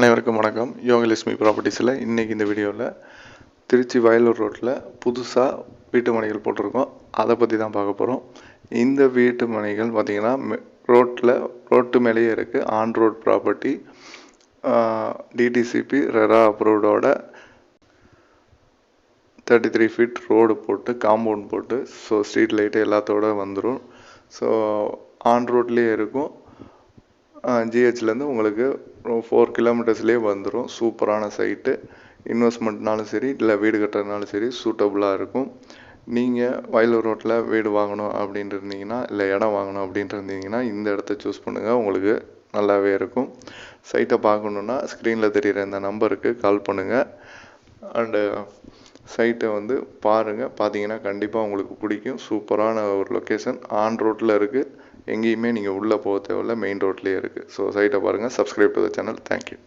அனைவருக்கும் வணக்கம். யோகலட்சுமி ப்ராப்பர்ட்டிஸில் இன்றைக்கி இந்த வீடியோவில் திருச்சி வயலூர் ரோட்டில் புதுசாக வீட்டு மனைகள் போட்டிருக்கோம். அதை பற்றி தான் பார்க்க போகிறோம் இந்த வீட்டு மனைகள் பார்த்திங்கன்னா ரோட்டில் ரோட்டு மேலேயே இருக்குது on road property DTCP RERA அப்ரூவ்டோட thirty three feet road போட்டு காம்பவுண்ட் போட்டு ஸோ ஸ்ட்ரீட் லைட்டு எல்லாத்தோட வந்துடும் ஸோ ஆன் ரோட்லேயே இருக்கும். ஜிஹெச்லேருந்து உங்களுக்கு ஃபோர் கிலோமீட்டர்ஸ்லேயே வந்துடும் சூப்பரான சைட்டு இன்வெஸ்ட்மெண்ட்னாலும் சரி இல்லை வீடு கட்டுறதுனாலும் சரி சூட்டபுளாக இருக்கும். நீங்கள் வயலூர் ரோட்டில் வீடு வாங்கணும் அப்படின்ட்டு இருந்தீங்கன்னா இல்லை இடம் வாங்கணும் அப்படின்ட்டு இருந்தீங்கன்னா இந்த இடத்த சூஸ் பண்ணுங்கள் உங்களுக்கு நல்லாவே இருக்கும். சைட்டை பார்க்கணுன்னா ஸ்க்ரீனில் தெரிகிற இந்த நம்பருக்கு கால் பண்ணுங்கள் அண்டு சைட்டை வந்து பாருங்கள் பார்த்தீங்கன்னா கண்டிப்பாக உங்களுக்கு பிடிக்கும். சூப்பரான ஒரு லொக்கேஷன் ஆன் ரோட்டில் இருக்குது எங்கேயுமே நீங்கள் உள்ளே போக தேவையில்ல மெயின் ரோட்லேயே இருக்குது ஸோ சைட்டை பாருங்கள் subscribe to the channel thank you